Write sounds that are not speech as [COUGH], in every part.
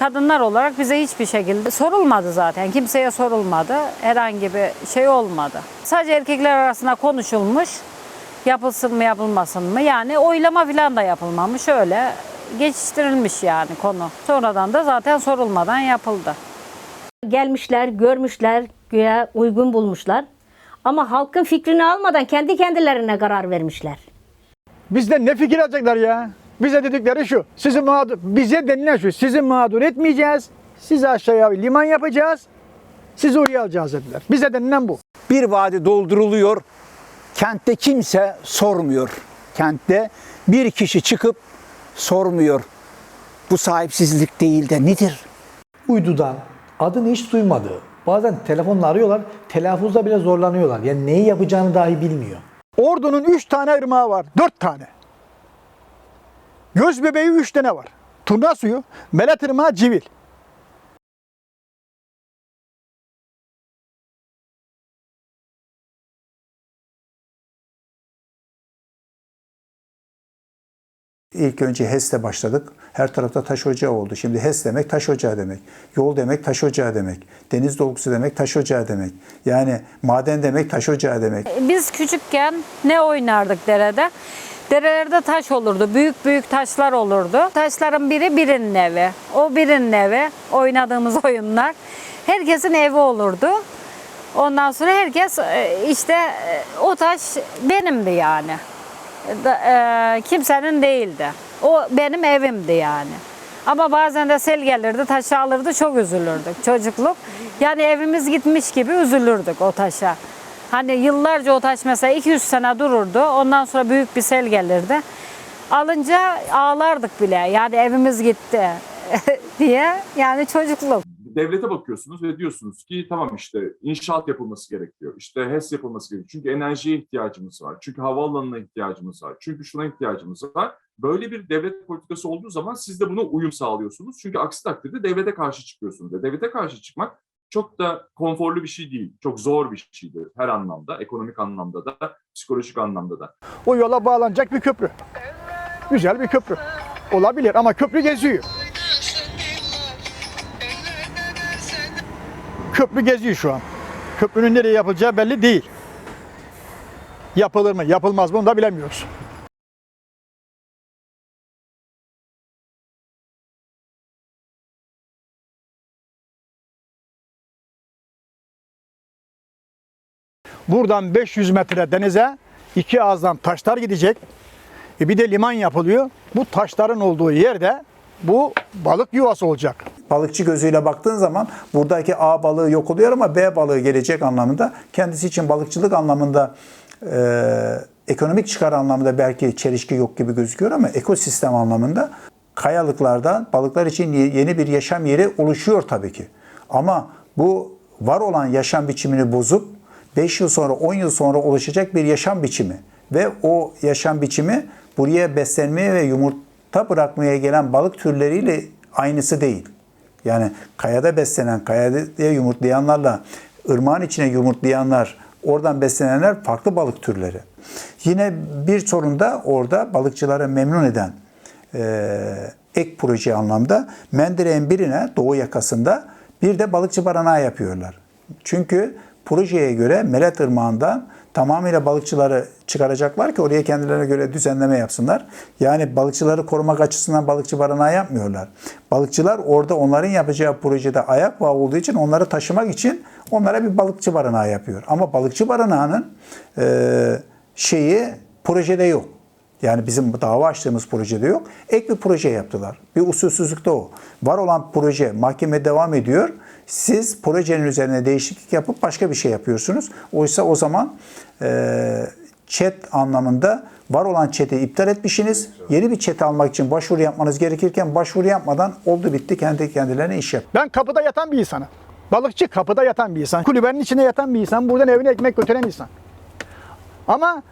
kadınlar olarak bize hiçbir şekilde sorulmadı zaten. Kimseye sorulmadı. Herhangi bir şey olmadı. Sadece erkekler arasında konuşulmuş. Yapılsın mı yapılmasın mı? Yani oylama falan da yapılmamış. Öyle geçiştirilmiş yani konu. Sonradan da zaten sorulmadan yapıldı. Gelmişler, görmüşler, güya uygun bulmuşlar. Ama halkın fikrini almadan kendi kendilerine karar vermişler. Bizden ne fikir alacaklar ya? Bize dedikleri şu. Sizi mağdur, bize denilen şu. Sizi mağdur etmeyeceğiz. Sizi aşağıya liman yapacağız. Sizi oraya alacağız dediler. Bize denilen bu. bir vadi dolduruluyor. Kentte kimse sormuyor. Kentte bir kişi çıkıp sormuyor. Bu sahipsizlik değil de nedir? uydudan adını hiç duymadığı, bazen telefonla arıyorlar, telaffuzda bile zorlanıyorlar. Yani neyi yapacağını dahi bilmiyor. Ordu'nun üç tane ırmağı var. Dört tane. Göz bebeği üç tane var. Turna suyu, Melet Irmağı, Civil. İlk önce HES'le başladık. Her tarafta taş ocağı oldu. Şimdi HES demek taş ocağı demek. Yol demek taş ocağı demek. Deniz dolgusu demek taş ocağı demek. Yani maden demek taş ocağı demek. Biz küçükken ne oynardık derede? Derelerde taş olurdu. Büyük büyük taşlar olurdu. Taşların biri birinin evi. O birinin evi. Oynadığımız [LAUGHS] oyunlar. Herkesin evi olurdu. Ondan sonra herkes e, işte e, o taş benimdi yani. E, kimsenin değildi. O benim evimdi yani. Ama bazen de sel gelirdi, taşı alırdı, çok üzülürdük çocukluk. Yani evimiz gitmiş gibi üzülürdük o taşa. Hani yıllarca o taş mesela 200 sene dururdu. Ondan sonra büyük bir sel gelirdi. Alınca ağlardık bile. Yani evimiz gitti [LAUGHS] diye. Yani çocukluk. devlete bakıyorsunuz ve diyorsunuz ki tamam işte inşaat yapılması gerekiyor. İşte HES yapılması gerekiyor. Çünkü enerjiye ihtiyacımız var. Çünkü havaalanına ihtiyacımız var. Çünkü şuna ihtiyacımız var. Böyle bir devlet politikası olduğu zaman siz de buna uyum sağlıyorsunuz. Çünkü aksi takdirde devlete karşı çıkıyorsunuz. Devlete karşı çıkmak çok da konforlu bir şey değil. Çok zor bir şeydir her anlamda. Ekonomik anlamda da, psikolojik anlamda da. O yola bağlanacak bir köprü. Güzel bir köprü. Olabilir ama köprü geziyor. Köprü geziyor şu an. Köprünün nereye yapılacağı belli değil. Yapılır mı, yapılmaz mı onu da bilemiyoruz. Buradan 500 metre denize iki ağızdan taşlar gidecek. E bir de liman yapılıyor. Bu taşların olduğu yerde bu balık yuvası olacak. Balıkçı gözüyle baktığın zaman buradaki A balığı yok oluyor ama B balığı gelecek anlamında. Kendisi için balıkçılık anlamında e, ekonomik çıkar anlamında belki çelişki yok gibi gözüküyor ama ekosistem anlamında kayalıklardan balıklar için ye- yeni bir yaşam yeri oluşuyor tabii ki. Ama bu var olan yaşam biçimini bozup 5 yıl sonra 10 yıl sonra oluşacak bir yaşam biçimi ve o yaşam biçimi buraya beslenmeye ve yumurta bırakmaya gelen balık türleriyle aynısı değil. Yani kayada beslenen, kayada yumurtlayanlarla ırmağın içine yumurtlayanlar, oradan beslenenler farklı balık türleri. Yine bir sorun da orada balıkçıları memnun eden e, ek proje anlamda Mendere'nin birine doğu yakasında bir de balıkçı barınağı yapıyorlar. Çünkü projeye göre Melet Irmağı'ndan tamamıyla balıkçıları çıkaracaklar ki oraya kendilerine göre düzenleme yapsınlar. Yani balıkçıları korumak açısından balıkçı barınağı yapmıyorlar. Balıkçılar orada onların yapacağı projede ayak bağı olduğu için onları taşımak için onlara bir balıkçı barınağı yapıyor. Ama balıkçı barınağının e, şeyi projede yok. Yani bizim dava açtığımız projede yok. Ek bir proje yaptılar. Bir usulsüzlük de o. Var olan proje mahkeme devam ediyor. Siz projenin üzerine değişiklik yapıp başka bir şey yapıyorsunuz. Oysa o zaman e, chat anlamında var olan chat'i iptal etmişsiniz. Yeni bir chat almak için başvuru yapmanız gerekirken başvuru yapmadan oldu bitti kendi kendilerine iş yap. Ben kapıda yatan bir insanım. Balıkçı kapıda yatan bir insan. Kulübenin içinde yatan bir insan. Buradan evine ekmek götüren insan. Ama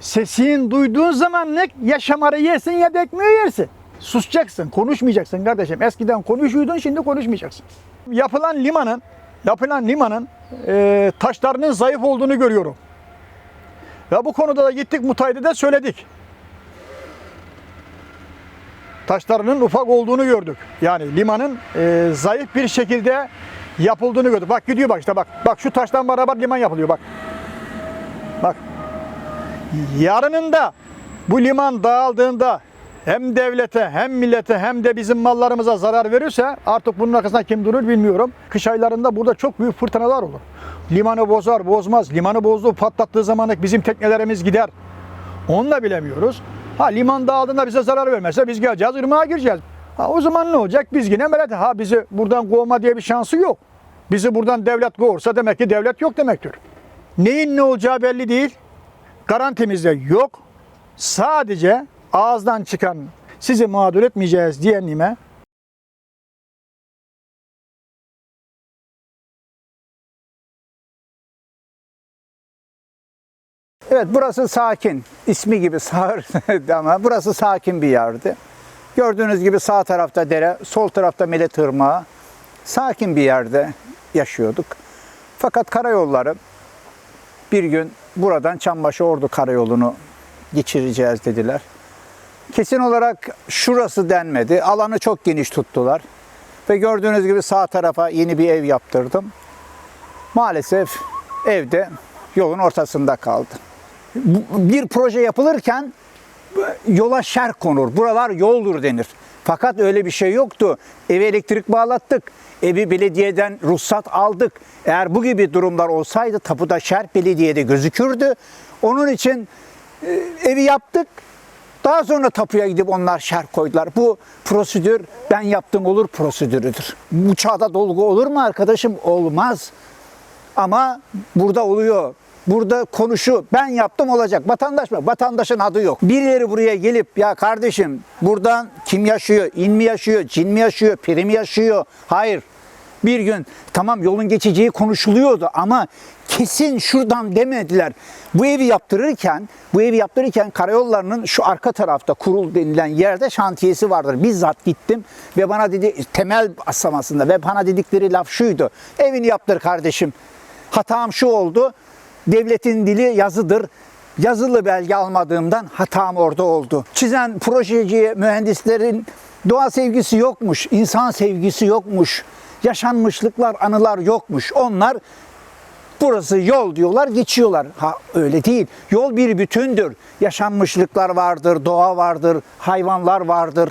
sesini duyduğun zaman ne ya şamarı yersin ya da ekmeği yersin. Susacaksın, konuşmayacaksın kardeşim. Eskiden konuşuyordun, şimdi konuşmayacaksın. Yapılan limanın, yapılan limanın e, taşlarının zayıf olduğunu görüyorum. Ve bu konuda da gittik müteahhide de söyledik. taşlarının ufak olduğunu gördük. Yani limanın e, zayıf bir şekilde yapıldığını gördük. Bak gidiyor bak işte bak. Bak şu taştan beraber liman yapılıyor bak. Bak. Yarınında bu liman dağıldığında hem devlete hem millete hem de bizim mallarımıza zarar verirse artık bunun arkasında kim durur bilmiyorum. Kış aylarında burada çok büyük fırtınalar olur. Limanı bozar bozmaz. Limanı bozdu patlattığı zaman bizim teknelerimiz gider. Onu da bilemiyoruz. Ha liman dağıldığında bize zarar vermezse biz geleceğiz ırmağa gireceğiz. Ha o zaman ne olacak? Biz yine melete. Ha bizi buradan kovma diye bir şansı yok. Bizi buradan devlet kovursa demek ki devlet yok demektir. Neyin ne olacağı belli değil. Garantimiz de yok. Sadece ağızdan çıkan sizi mağdur etmeyeceğiz diyenime Evet burası sakin. İsmi gibi sağır [LAUGHS] ama burası sakin bir yerdi. Gördüğünüz gibi sağ tarafta dere, sol tarafta Millet Irmağı. Sakin bir yerde yaşıyorduk. Fakat karayolları bir gün buradan Çambaşı Ordu Karayolu'nu geçireceğiz dediler. Kesin olarak şurası denmedi. Alanı çok geniş tuttular. Ve gördüğünüz gibi sağ tarafa yeni bir ev yaptırdım. Maalesef evde yolun ortasında kaldı. Bir proje yapılırken yola şer konur. Buralar yoldur denir. Fakat öyle bir şey yoktu. Eve elektrik bağlattık. Evi belediyeden ruhsat aldık. Eğer bu gibi durumlar olsaydı tapuda şer belediyede gözükürdü. Onun için e, evi yaptık. Daha sonra tapuya gidip onlar şer koydular. Bu prosedür ben yaptım olur prosedürüdür. Bu çağda dolgu olur mu arkadaşım? Olmaz. Ama burada oluyor. Burada konuşu ben yaptım olacak. Vatandaş mı? Vatandaşın adı yok. Birileri buraya gelip ya kardeşim buradan kim yaşıyor? İn mi yaşıyor? Cin mi yaşıyor? Peri mi yaşıyor? Hayır. Bir gün tamam yolun geçeceği konuşuluyordu ama kesin şuradan demediler. Bu evi yaptırırken, bu evi yaptırırken karayollarının şu arka tarafta kurul denilen yerde şantiyesi vardır. Bizzat gittim ve bana dedi temel asamasında ve bana dedikleri laf şuydu. Evini yaptır kardeşim. Hatam şu oldu. Devletin dili yazıdır. Yazılı belge almadığımdan hatam orada oldu. Çizen projeci mühendislerin doğa sevgisi yokmuş, insan sevgisi yokmuş. Yaşanmışlıklar, anılar yokmuş. Onlar burası yol diyorlar, geçiyorlar. Ha öyle değil. Yol bir bütündür. Yaşanmışlıklar vardır, doğa vardır, hayvanlar vardır.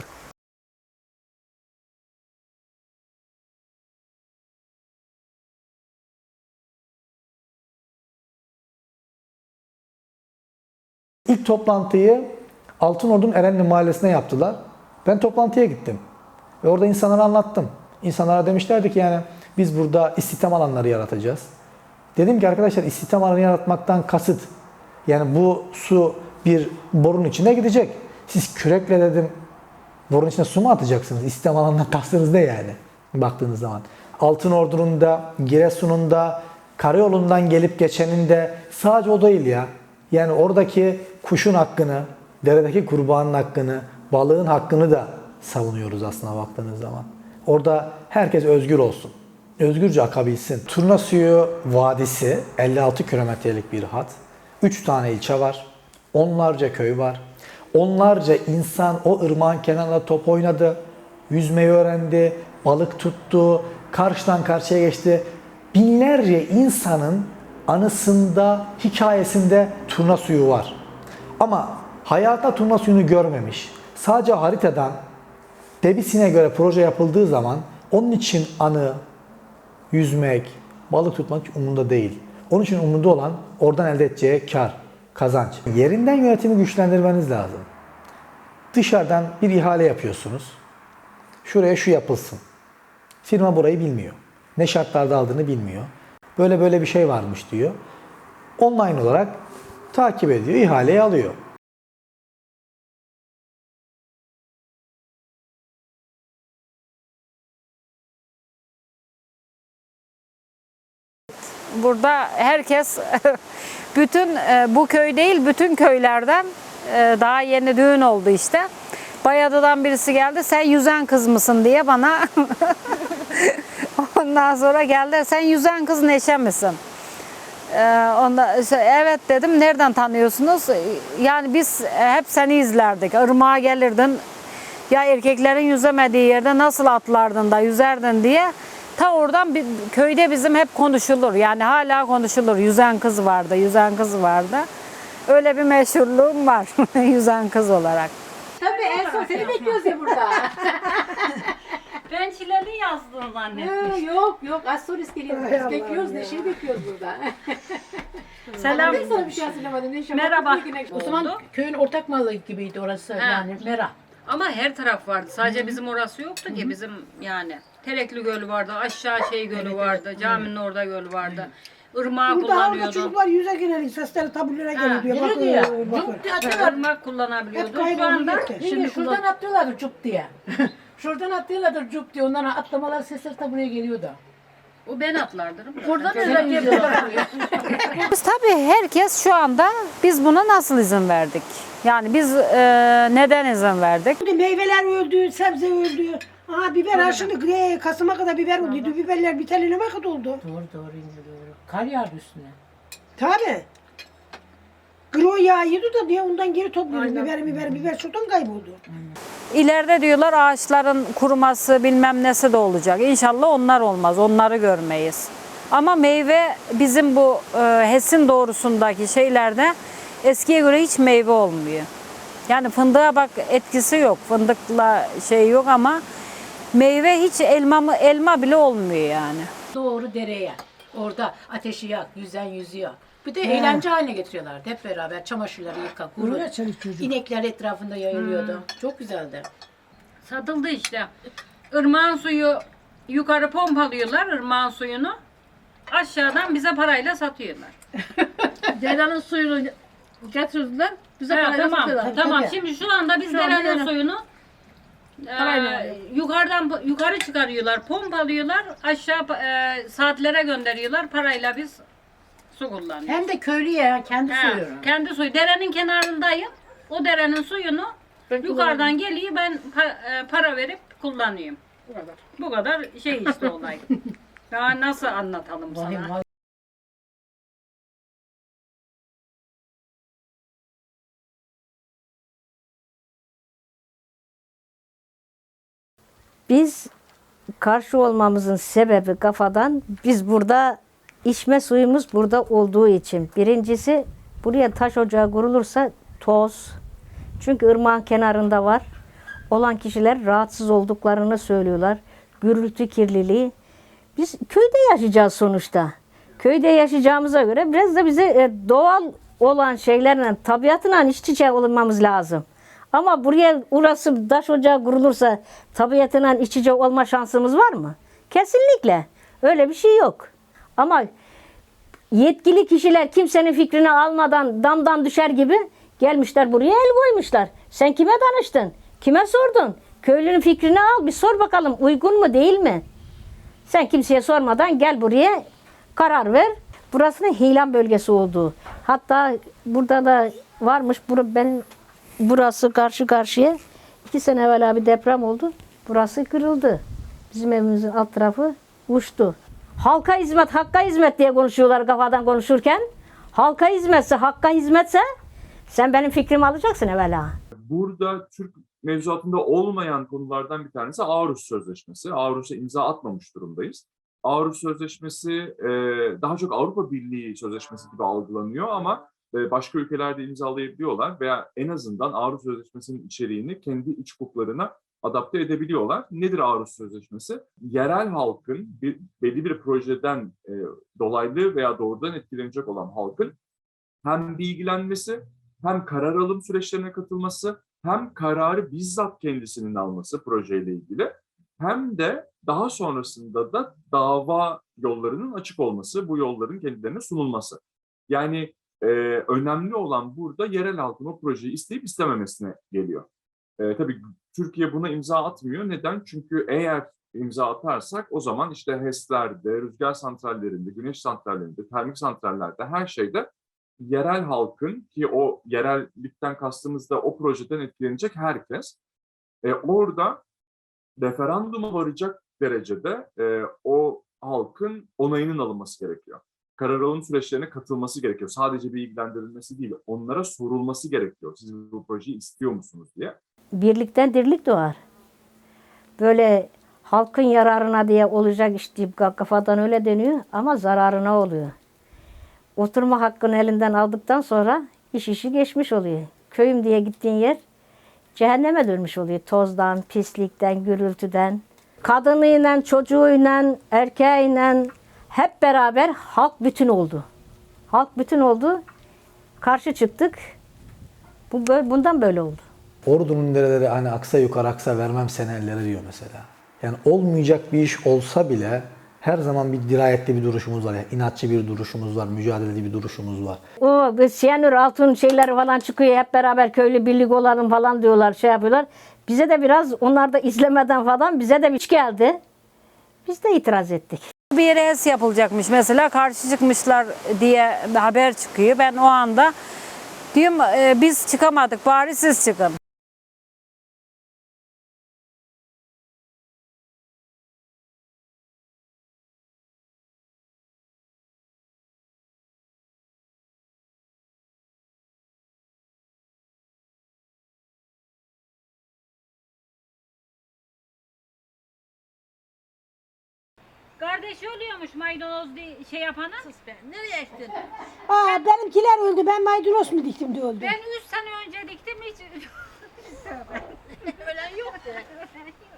İlk toplantıyı Altınordu'nun Erenli Mahallesi'ne yaptılar. Ben toplantıya gittim. Ve orada insanlara anlattım. İnsanlara demişlerdi ki yani biz burada istihdam alanları yaratacağız. Dedim ki arkadaşlar istihdam alanı yaratmaktan kasıt. Yani bu su bir borun içine gidecek. Siz kürekle dedim borun içine su mu atacaksınız? İstihdam alanından kastınız ne yani? Baktığınız zaman. Altınordu'nun da, Giresun'un da, karayolundan gelip geçenin de sadece o değil ya. Yani oradaki kuşun hakkını, deredeki kurbanın hakkını, balığın hakkını da savunuyoruz aslında baktığınız zaman. Orada herkes özgür olsun. Özgürce akabilsin. Turna Suyu Vadisi 56 kilometrelik bir hat. 3 tane ilçe var. Onlarca köy var. Onlarca insan o ırmağın kenarında top oynadı. Yüzmeyi öğrendi. Balık tuttu. Karşıdan karşıya geçti. Binlerce insanın anısında, hikayesinde turna suyu var. Ama hayata turna suyunu görmemiş. Sadece haritadan Debisine göre proje yapıldığı zaman onun için anı, yüzmek, balık tutmak hiç umurunda değil. Onun için umurunda olan oradan elde edeceği kar, kazanç. Yerinden yönetimi güçlendirmeniz lazım. Dışarıdan bir ihale yapıyorsunuz. Şuraya şu yapılsın. Firma burayı bilmiyor. Ne şartlarda aldığını bilmiyor. Böyle böyle bir şey varmış diyor. Online olarak takip ediyor, ihaleyi alıyor. Burada herkes [LAUGHS] bütün e, bu köy değil bütün köylerden e, daha yeni düğün oldu işte. Bayadı'dan birisi geldi sen yüzen kız mısın diye bana [LAUGHS] ondan sonra geldi sen yüzen kız Neşe misin? Ee, onda, evet dedim nereden tanıyorsunuz? Yani biz hep seni izlerdik. Irmağa gelirdin Ya erkeklerin yüzemediği yerde nasıl atlardın da yüzerdin diye ta oradan bir, köyde bizim hep konuşulur. Yani hala konuşulur. Yüzen kız vardı, yüzen kız vardı. Öyle bir meşhurluğum var [LAUGHS] yüzen kız olarak. Tabii en son seni bekliyoruz ya burada. [LAUGHS] Ben çileli yazdım anne. Ha, yok yok az sonra geliyoruz. Biz bekliyoruz Neşe'yi bekliyoruz burada. [LAUGHS] Selam. Ben sana bir şey hatırlamadım. Neşe Merhaba. O zaman köyün ortak malı gibiydi orası yani Mera. Ama her taraf vardı. Sadece bizim orası yoktu ki. Bizim yani Terekli Gölü vardı, aşağı şey gölü vardı, caminin orada göl vardı. Irmağı Burada havada kullanıyordu. çocuklar yüze geliyor, sesleri taburlara geliyor diyor. Geliyor Bak, diye. e, bakın. Cuk diye atıyorlar. Irmak kullanabiliyordu. Hep Şu anda. Şimdi şimdi şuradan atlıyorlardı cuk diye. şuradan atlıyorlardı cuk diye. Onların atlamalar sesleri ta buraya geliyordu. o ben atlardım. Buradan öyle yapıyorlar. [LAUGHS] Biz tabii herkes şu anda biz buna nasıl izin verdik? Yani biz e, neden izin verdik? Şimdi Meyveler öldü, sebze öldü. Aha biber ha şimdi e, Kasım'a kadar biber oldu. Biberler bitelene vakit oldu. doğru doğru yine doğru. Kar yağdı üstüne. Tabi. Gro yağıydı da diye ondan geri topluyoruz. Biber biber biber çoktan kayboldu. İleride diyorlar ağaçların kuruması bilmem nesi de olacak. İnşallah onlar olmaz. Onları görmeyiz. Ama meyve bizim bu e, HES'in doğrusundaki şeylerde eskiye göre hiç meyve olmuyor. Yani fındığa bak etkisi yok. Fındıkla şey yok ama meyve hiç elma mı elma bile olmuyor yani. Doğru dereye. Orada ateşi yak, yüzen yüzüyor. Bir de eğlence haline getiriyorlar. Hep beraber çamaşırları yıka, kuru. Öyle çelik çocuk. İnekler etrafında yayılıyordu. Çok güzeldi. Satıldı işte. Irmağın suyu yukarı pompalıyorlar ırmağın suyunu. Aşağıdan bize parayla satıyorlar. [LAUGHS] Derenin suyunu getirdiler. Bize Ha, parayla tamam, satıyorlar. tamam. Tabii. Şimdi şu anda biz Şu anda derenin dere- suyunu e, yukarıdan yukarı çıkarıyorlar, pompalıyorlar, aşağı e, saatlere gönderiyorlar. Parayla biz su kullanıyoruz. Hem de köylü ya kendi Ha, suyu. kendi suyu. Derenin kenarındayım. O derenin suyunu yukarıdan geliyor. Ben pa- e, para verip kullanıyorum. Bu kadar. Bu kadar şey işte olay. [LAUGHS] Daha nasıl anlatalım sana? Vahim, vahim. Biz karşı olmamızın sebebi kafadan biz burada içme suyumuz burada olduğu için. Birincisi buraya taş ocağı kurulursa toz. Çünkü ırmağın kenarında var. Olan kişiler rahatsız olduklarını söylüyorlar. Gürültü kirliliği. Biz köyde yaşayacağız sonuçta. Köyde yaşayacağımıza göre biraz da bize e, doğal olan şeylerle, tabiatla iç içe olmamız lazım. Ama buraya urası taş ocağı kurulursa tabiatla iç içe olma şansımız var mı? Kesinlikle. Öyle bir şey yok. Ama yetkili kişiler kimsenin fikrini almadan damdan düşer gibi gelmişler buraya el koymuşlar. Sen kime danıştın? Kime sordun? Köylünün fikrini al bir sor bakalım uygun mu değil mi? Sen kimseye sormadan gel buraya karar ver. Burasının Hilan bölgesi olduğu. Hatta burada da varmış. Bura, ben burası karşı karşıya. iki sene evvel bir deprem oldu. Burası kırıldı. Bizim evimizin alt tarafı uçtu. Halka hizmet, hakka hizmet diye konuşuyorlar kafadan konuşurken. Halka hizmetse, hakka hizmetse sen benim fikrimi alacaksın evvela. Burada Türk mevzuatında olmayan konulardan bir tanesi Aarhus Sözleşmesi. Aarhus'a imza atmamış durumdayız. Aarhus Sözleşmesi daha çok Avrupa Birliği Sözleşmesi gibi algılanıyor ama başka ülkelerde imzalayabiliyorlar veya en azından Aarhus Sözleşmesi'nin içeriğini kendi iç hukuklarına adapte edebiliyorlar. Nedir Aarhus Sözleşmesi? Yerel halkın bir, belli bir projeden e, dolaylı veya doğrudan etkilenecek olan halkın hem bilgilenmesi hem karar alım süreçlerine katılması hem kararı bizzat kendisinin alması projeyle ilgili hem de daha sonrasında da dava yollarının açık olması, bu yolların kendilerine sunulması. Yani e, önemli olan burada yerel halkın o projeyi isteyip istememesine geliyor. E, tabii Türkiye buna imza atmıyor. Neden? Çünkü eğer imza atarsak o zaman işte HES'lerde, rüzgar santrallerinde, güneş santrallerinde, termik santrallerde her şeyde yerel halkın ki o yerellikten kastımız da o projeden etkilenecek herkes e, orada referanduma varacak derecede e, o halkın onayının alınması gerekiyor. Karar alım süreçlerine katılması gerekiyor. Sadece bilgilendirilmesi değil, onlara sorulması gerekiyor. Siz bu projeyi istiyor musunuz diye. birlikten dirlik doğar. Böyle halkın yararına diye olacak iş deyip kafadan öyle dönüyor ama zararına oluyor. Oturma hakkını elinden aldıktan sonra iş işi geçmiş oluyor. Köyüm diye gittiğin yer cehenneme dönmüş oluyor. Tozdan, pislikten, gürültüden. Kadınıyla, çocuğuyla, erkeğiyle hep beraber halk bütün oldu. Halk bütün oldu. Karşı çıktık. Bu bö- bundan böyle oldu. Ordu'nun dereleri hani aksa yukarı aksa vermem seni ellere diyor mesela. Yani olmayacak bir iş olsa bile her zaman bir dirayetli bir duruşumuz var. Yani inatçı bir duruşumuz var, mücadeleci bir duruşumuz var. O siyanür altın şeyleri falan çıkıyor. Hep beraber köylü birlik olalım falan diyorlar, şey yapıyorlar. Bize de biraz onlar da izlemeden falan bize de bir iş geldi. Biz de itiraz ettik. Bir yere HES yapılacakmış mesela karşı çıkmışlar diye haber çıkıyor. Ben o anda diyorum e, biz çıkamadık bari siz çıkın. Kardeşi oluyormuş maydanoz diye şey yapana. Nereye ektin? Aa benimkiler öldü. Ben maydanoz mu diktim de öldü. Ben 3 sene önce diktim hiç Ölen yoktu. [LAUGHS]